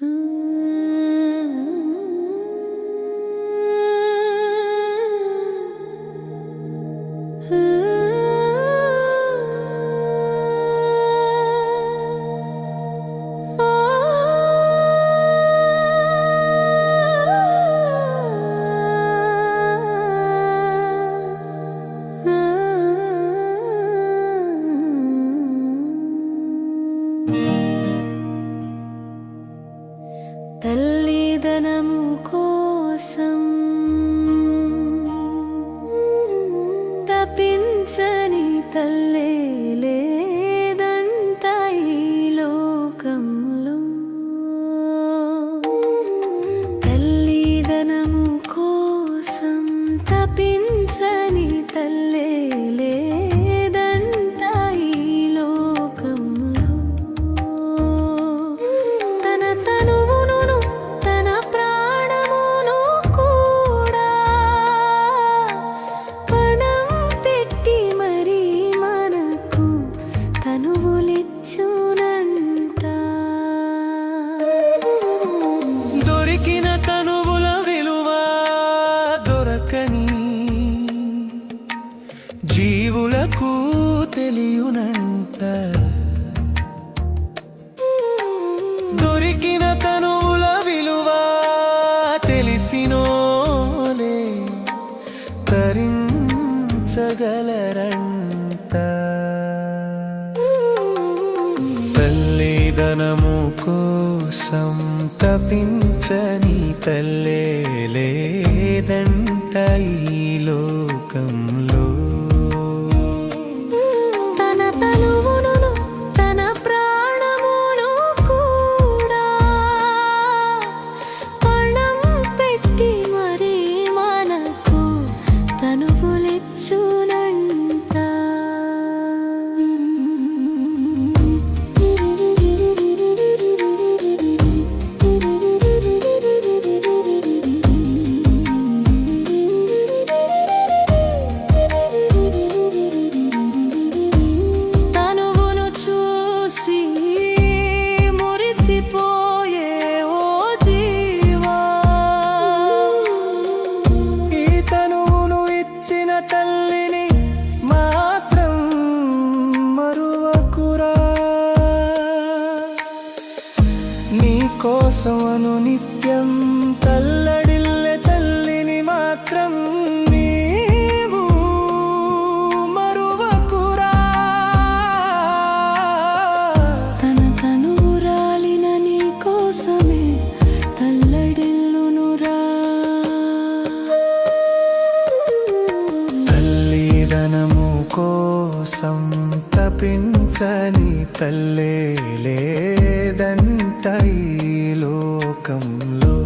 Hmm. తల్లిదనము కోసం తపించ వెతికిన కనువుల విలువ దొరకని జీవులకు తెలియనంట దొరికిన కనువుల విలువ తెలిసినోలే తరించగలరణ వేదనము కోసం తపించని తల్లే లేదంటయ్య కోసం అనునిత్యం తపించని తల్లే లేదంటై లోకంలో.